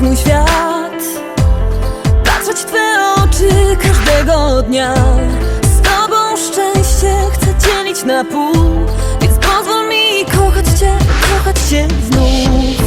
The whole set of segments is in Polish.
mój świat. Patrzeć w Twe oczy każdego dnia. Z Tobą szczęście chcę dzielić na pół Więc pozwól mi kochać Cię, kochać Cię znów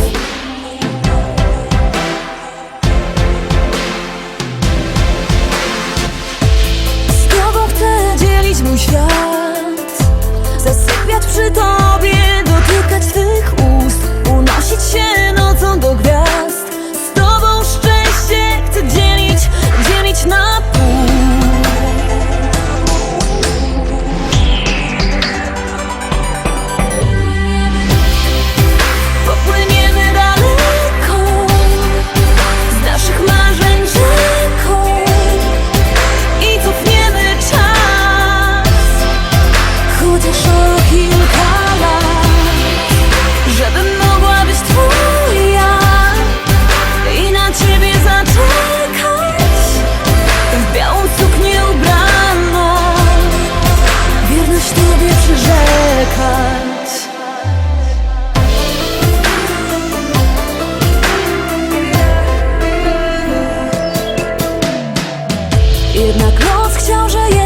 Jednak los chciał, że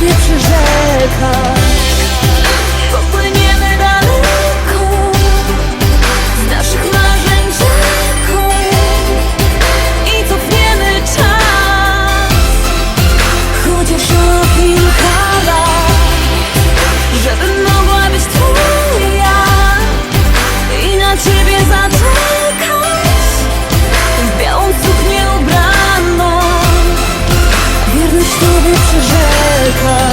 wieczór rzeka car